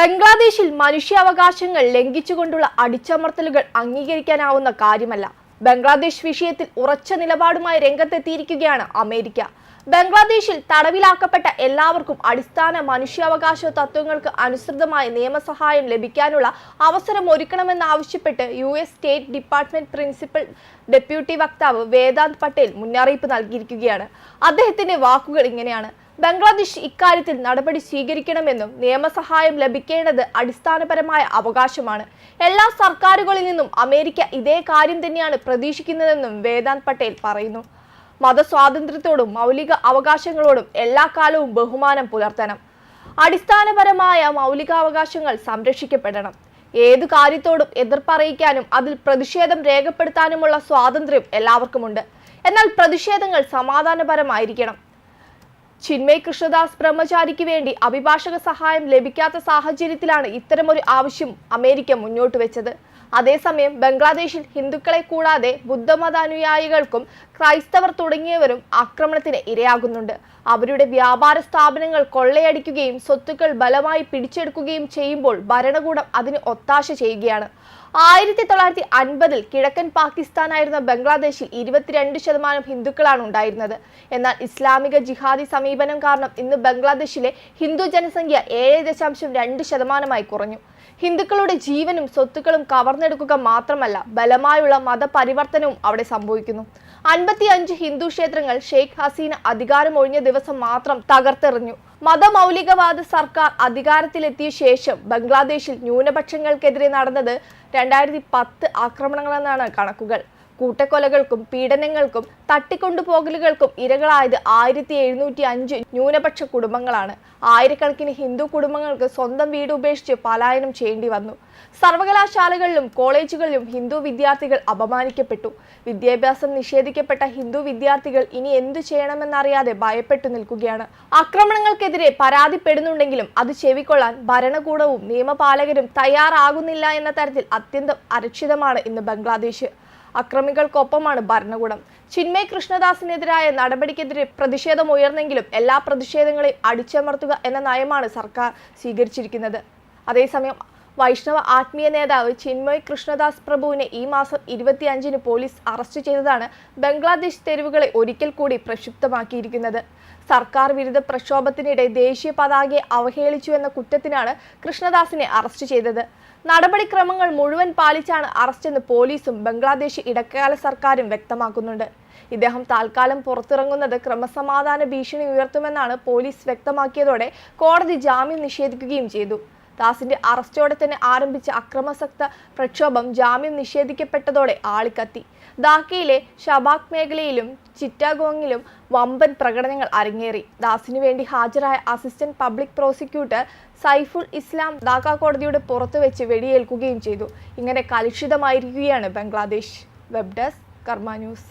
ബംഗ്ലാദേശിൽ മനുഷ്യാവകാശങ്ങൾ ലംഘിച്ചുകൊണ്ടുള്ള അടിച്ചമർത്തലുകൾ അംഗീകരിക്കാനാവുന്ന കാര്യമല്ല. ബംഗ്ലാദേശ് വിഷയത്തിൽ ഉറച്ച നിലപാടുമായി രംഗത്തെത്തിയിരിക്കുകയാണ് അമേരിക്ക. ബംഗ്ലാദേശിൽ തടവിലാക്കപ്പെട്ട എല്ലാവർക്കും അടിസ്ഥാന മനുഷ്യാവകാശ തത്വങ്ങൾക്ക് അനുസൃതമായ നിയമസഹായം ലഭിക്കാനുള്ള അവസരം ഒരുക്കണമെന്നാവശ്യപ്പെട്ട് U S state department principal deputy വക്താവ് വേദാന്ത് പട്ടേൽ മുന്നറിയിപ്പ് നൽകിയിരിക്കുകയാണ്. അദ്ദേഹത്തിന്റെ വാക്കുകൾ ഇങ്ങനെയാണ്. ബംഗ്ലാദേശ് ഇക്കാര്യത്തിൽ നടപടി സ്വീകരിക്കണമെന്നും നിയമസഹായം ലഭിക്കേണ്ടത് അടിസ്ഥാനപരമായ അവകാശമാണ്. എല്ലാ സർക്കാരുകളിൽ നിന്നും അമേരിക്ക ഇതേ കാര്യം തന്നെയാണ് പ്രതീക്ഷിക്കുന്നതെന്നും വേദാന്ത് പട്ടേൽ പറയുന്നു. മതസ്വാതന്ത്ര്യത്തോടും മൗലിക അവകാശങ്ങളോടും എല്ലാ കാലവും ബഹുമാനം പുലർത്തണം. അടിസ്ഥാനപരമായ മൗലികാവകാശങ്ങൾ സംരക്ഷിക്കപ്പെടണം. ഏതു കാര്യത്തോടും എതിർപ്പറിയിക്കാനും അതിൽ പ്രതിഷേധം രേഖപ്പെടുത്താനുമുള്ള സ്വാതന്ത്ര്യം എല്ലാവർക്കുമുണ്ട്. എന്നാൽ പ്രതിഷേധങ്ങൾ സമാധാനപരമായിരിക്കണം. ചിന്മയ് കൃഷ്ണദാസ് ബ്രഹ്മചാരിക്ക് വേണ്ടി അഭിഭാഷക സഹായം ലഭിക്കാത്ത സാഹചര്യത്തിലാണ് ഇത്തരമൊരു ആവശ്യം അമേരിക്ക മുന്നോട്ട് വെച്ചത്. അതേസമയം ബംഗ്ലാദേശിൽ ഹിന്ദുക്കളെ കൂടാതെ ബുദ്ധമതാനുയായികൾക്കും ക്രൈസ്തവർ തുടങ്ങിയവരും ആക്രമണത്തിന് ഇരയാകുന്നുണ്ട്. അവരുടെ വ്യാപാര സ്ഥാപനങ്ങൾ കൊള്ളയടിക്കുകയും സ്വത്തുക്കൾ ബലമായി പിടിച്ചെടുക്കുകയും ചെയ്യുമ്പോൾ ഭരണകൂടം അതിന് ഒത്താശ ചെയ്യുകയാണ്. ആയിരത്തി തൊള്ളായിരത്തി അൻപതിൽ കിഴക്കൻ പാകിസ്ഥാനായിരുന്ന ബംഗ്ലാദേശിൽ ഇരുപത്തിരണ്ട് ശതമാനം ഹിന്ദുക്കളാണ് ഉണ്ടായിരുന്നത്. എന്നാൽ ഇസ്ലാമിക ജിഹാദി സമീപനം കാരണം ഇന്ന് ബംഗ്ലാദേശിലെ ഹിന്ദു ജനസംഖ്യ ഏഴ് ദശാംശം രണ്ട് ശതമാനമായി കുറഞ്ഞു. ഹിന്ദുക്കളുടെ ജീവനും സ്വത്തുക്കളും കവർന്നെടുക്കുക മാത്രമല്ല ബലമായുള്ള മതപരിവർത്തനവും അവിടെ സംഭവിക്കുന്നു. അൻപത്തി അഞ്ച് ഹിന്ദു ക്ഷേത്രങ്ങൾ ഷെയ്ഖ് ഹസീന അധികാരം ഒഴിഞ്ഞ ദിവസം മാത്രം തകർത്തെറിഞ്ഞു. മതമൗലികവാദ സർക്കാർ അധികാരത്തിലെത്തിയ ശേഷം ബംഗ്ലാദേശിൽ ന്യൂനപക്ഷങ്ങൾക്കെതിരെ നടന്നത് രണ്ടായിരത്തി പത്ത് ആക്രമണങ്ങളെന്നാണ് കണക്കുകൾ. കൂട്ടക്കൊലകൾക്കും പീഡനങ്ങൾക്കും തട്ടിക്കൊണ്ടുപോകലുകൾക്കും ഇരകളായത് ആയിരത്തി എഴുന്നൂറ്റി അഞ്ച് ന്യൂനപക്ഷ കുടുംബങ്ങളാണ്. ആയിരക്കണക്കിന് ഹിന്ദു കുടുംബങ്ങൾക്ക് സ്വന്തം വീട് ഉപേക്ഷിച്ച് പലായനം ചെയ്യേണ്ടി വന്നു. സർവകലാശാലകളിലും കോളേജുകളിലും ഹിന്ദു വിദ്യാർത്ഥികൾ അപമാനിക്കപ്പെട്ടു. വിദ്യാഭ്യാസം നിഷേധിക്കപ്പെട്ട ഹിന്ദു വിദ്യാർത്ഥികൾ ഇനി എന്തു ചെയ്യണമെന്നറിയാതെ ഭയപ്പെട്ടു നിൽക്കുകയാണ്. ആക്രമണങ്ങൾക്കെതിരെ പരാതിപ്പെടുന്നുണ്ടെങ്കിലും അത് ചെവിക്കൊള്ളാൻ ഭരണകൂടവും നിയമപാലകരും തയ്യാറാകുന്നില്ല എന്ന തരത്തിൽ അത്യന്തം അരക്ഷിതമാണ് ഇന്ന് ബംഗ്ലാദേശ്. അക്രമികൾക്കൊപ്പമാണ് ഭരണകൂടം. ചിന്മയ് കൃഷ്ണദാസിനെതിരായ നടപടിക്കെതിരെ പ്രതിഷേധം ഉയർന്നെങ്കിലും എല്ലാ പ്രതിഷേധങ്ങളെയും അടിച്ചമർത്തുക എന്ന നയമാണ് സർക്കാർ സ്വീകരിച്ചിരിക്കുന്നത്. അതേസമയം വൈഷ്ണവ ആത്മീയ നേതാവ് ചിന്മയ് കൃഷ്ണദാസ് പ്രഭുവിനെ ഈ മാസം ഇരുപത്തിയഞ്ചിന് പോലീസ് അറസ്റ്റ് ചെയ്തതാണ് ബംഗ്ലാദേശ് തെരുവുകളെ ഒരിക്കൽ കൂടി പ്രക്ഷുബ്ധമാക്കിയിരിക്കുന്നത്. സർക്കാർ വിരുദ്ധ പ്രക്ഷോഭത്തിനിടെ ദേശീയ പതാകയെ അവഹേളിച്ചു എന്ന കുറ്റത്തിനാണ് കൃഷ്ണദാസിനെ അറസ്റ്റ് ചെയ്തത്. നടപടിക്രമങ്ങൾ മുഴുവൻ പാലിച്ചാണ് അറസ്റ്റെന്ന് പോലീസും ബംഗ്ലാദേശ് ഇടക്കാല സർക്കാരും വ്യക്തമാക്കുന്നുണ്ട്. ഇദ്ദേഹം താൽക്കാലം പുറത്തിറങ്ങുന്നത് ക്രമസമാധാന ഭീഷണി ഉയർത്തുമെന്നാണ് പോലീസ് വ്യക്തമാക്കിയതോടെ കോടതി ജാമ്യം നിഷേധിക്കുകയും ചെയ്തു. ദാസിന്റെ അറസ്റ്റോടെ തന്നെ ആരംഭിച്ച അക്രമസക്ത പ്രക്ഷോഭം ജാമ്യം നിഷേധിക്കപ്പെട്ടതോടെ ആളിക്കത്തി. ധാക്കയിലെ ഷബാഖ് മേഖലയിലും ചിറ്റാഗോങ്ങിലും വമ്പൻ പ്രകടനങ്ങൾ അരങ്ങേറി. ദാസിനു വേണ്ടി ഹാജരായ assistant public prosecutor Saiful Islam Dhaka കോടതിയുടെ പുറത്തു വെച്ച് വെടിയേൽക്കുകയും ചെയ്തു. ഇങ്ങനെ കലുഷിതമായിരിക്കുകയാണ് Bangladesh. Web desk Karma news.